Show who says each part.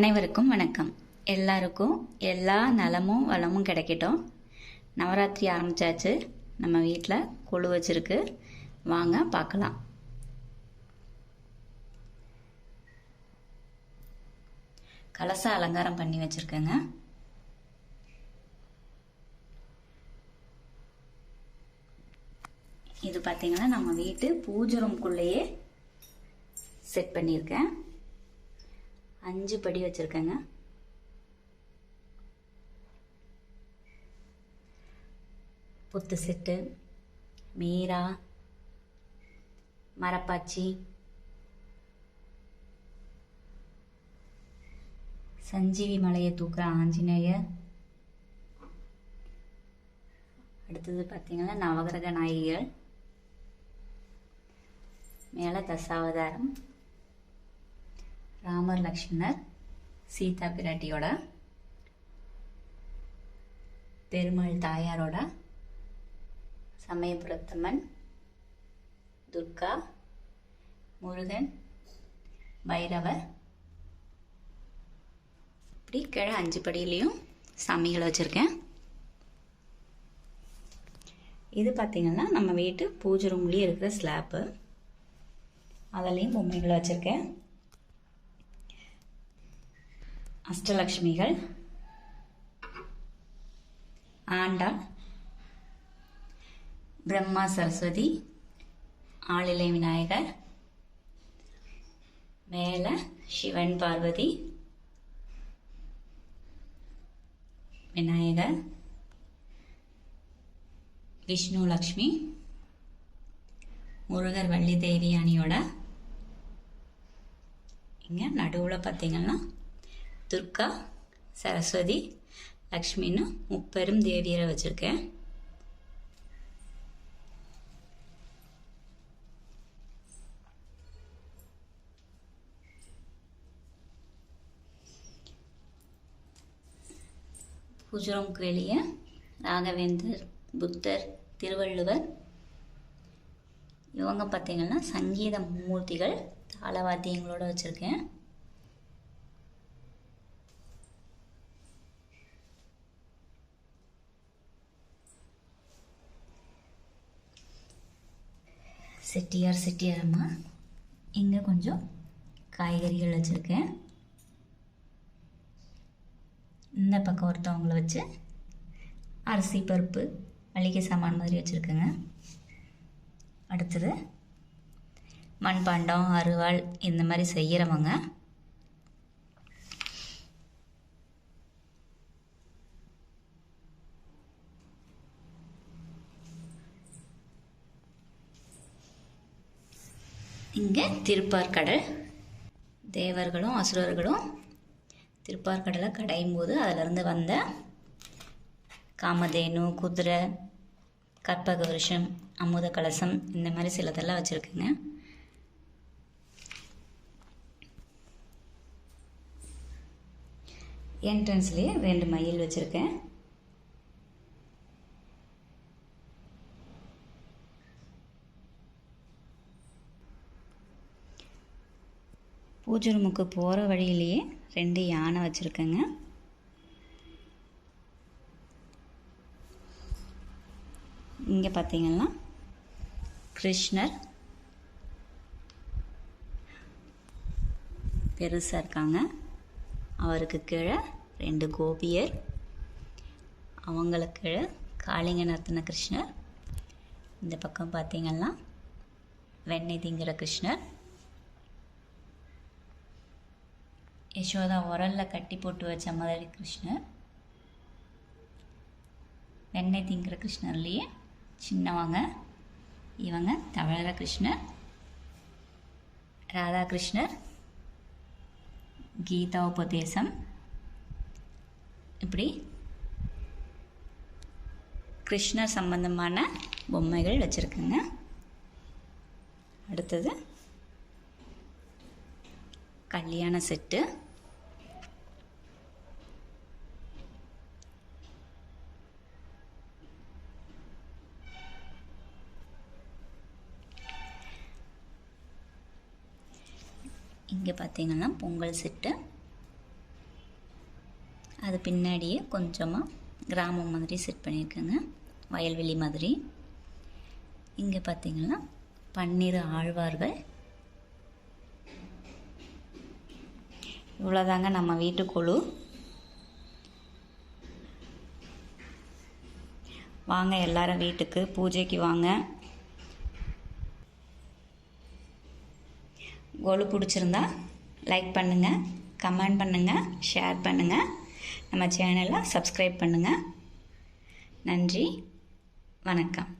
Speaker 1: அனைவருக்கும் வணக்கம். எல்லாருக்கும் எல்லா நலமும் வளமும் கிடைக்கட்டும். நவராத்திரி ஆரம்பிச்சாச்சு. நம்ம வீட்டில் கொழு வச்சிருக்கு. வாங்க பார்க்கலாம். கலச அலங்காரம் பண்ணி வச்சிருக்கேங்க. இது பார்த்தீங்கன்னா நம்ம வீட்டு பூஜை ரூம்குள்ளேயே செட் பண்ணியிருக்கேன். அஞ்சு படி வச்சுருக்கேங்க. புத்து செட்டு மீரா மரப்பாச்சி சஞ்சீவி மலையை தூக்குற ஆஞ்சநேயர். அடுத்தது பார்த்தீங்கன்னா நவகிரக நாயகிகள். மேலே தசாவதாரம். ராமர் லக்ஷ்மணர் சீதா பிராட்டியோட பெருமாள் தாயாரோட சமயபுரத்தம்மன் துர்கா முருகன் பைரவர். இப்படி கீழே அஞ்சு படியிலையும் சாமிகள் வச்சுருக்கேன். இது பார்த்திங்கன்னா நம்ம வீட்டு பூஜை ரூம்லேயே இருக்கிற ஸ்லாப்பு அதுலேயும் பொம்மைகள் வச்சுருக்கேன். அஷ்டலக்ஷ்மிகள் ஆண்டாள் பிரம்மா சரஸ்வதி ஆளிலை விநாயகர் மேலே சிவன் பார்வதி விநாயகர் விஷ்ணு லக்ஷ்மி முருகர் வள்ளி தேவி அணியோட. இங்கே நடுவில் பார்த்தீங்கன்னா துர்கா சரஸ்வதி லக்ஷ்மின்னு முப்பெரும் தேவியரை வச்சுருக்கேன். பூஜரம்க்கு வெளியே ராகவேந்தர் புத்தர் திருவள்ளுவர். இவங்க பார்த்தீங்கன்னா சங்கீத மூர்த்திகள் தாளவாத்தியங்களோட வச்சுருக்கேன். செட்டியார் செட்டியார் அம்மா இங்கே கொஞ்சம் காய்கறிகள் வச்சுருக்கேன். இந்த பக்கம் ஒருத்தவங்கள வச்சு அரிசி பருப்பு மளிகை சாமான் மாதிரி வச்சுருக்கேங்க. அடுத்தது மண்பாண்டம் அருவாள் இந்த மாதிரி செய்கிறவங்க இங்கே திருப்பார்கடல். தேவர்களும் அசுரர்களும் திருப்பார்கடலை கடையும் போது அதிலிருந்து வந்த காமதேனு குதிரை கற்பக வருஷம் அமுத கலசம் இந்த மாதிரி சிலதெல்லாம் வச்சுருக்குங்க. என்ட்ரன்ஸ்லேயே ரெண்டு மயில் வச்சுருக்கேன். பூஜை ரூமுக்கு போகிற வழியிலேயே ரெண்டு யானை வச்சுருக்கேங்க. இங்கே பார்த்தீங்கன்னா கிருஷ்ணர் பெருசாக இருக்காங்க. அவருக்கு கீழே ரெண்டு கோபியர் அவங்களுக்கு கீழே காளிங்க நர்த்தன கிருஷ்ணர். இந்த பக்கம் பார்த்தீங்கன்னா வெண்ணெய் திங்கிற கிருஷ்ணர். யசோதா உரலில் கட்டி போட்டு வச்ச மாதிரி கிருஷ்ணர். வெண்ணெய் திங்கிற கிருஷ்ணர்லேயே சின்னவங்க. இவங்க தவழற கிருஷ்ணர். ராதாகிருஷ்ணர் கீதா உபதேசம். இப்படி கிருஷ்ணர் சம்பந்தமான பொம்மைகள் வச்சுருக்குங்க. அடுத்தது கல்யாண செட்டு. இங்கே பார்த்தீங்கன்னா பொங்கல் செட்டு. அது பின்னாடியே கொஞ்சமாக கிராமம் மாதிரி செட் பண்ணியிருக்கேங்க. வயல்வெளி மாதிரி. இங்கே பார்த்தீங்கன்னா பன்னிரு ஆழ்வார்கள் இவ்வளோதாங்க நம்ம வீட்டுக்குழு வாங்க எல்லாரும் வீட்டுக்கு பூஜைக்கு வாங்க. கோலு பிடிச்சிருந்தா லைக் பண்ணுங்கள் கமெண்ட் பண்ணுங்கள் ஷேர் பண்ணுங்கள் நம்ம சேனலை சப்ஸ்கிரைப் பண்ணுங்கள் நன்றி வணக்கம்.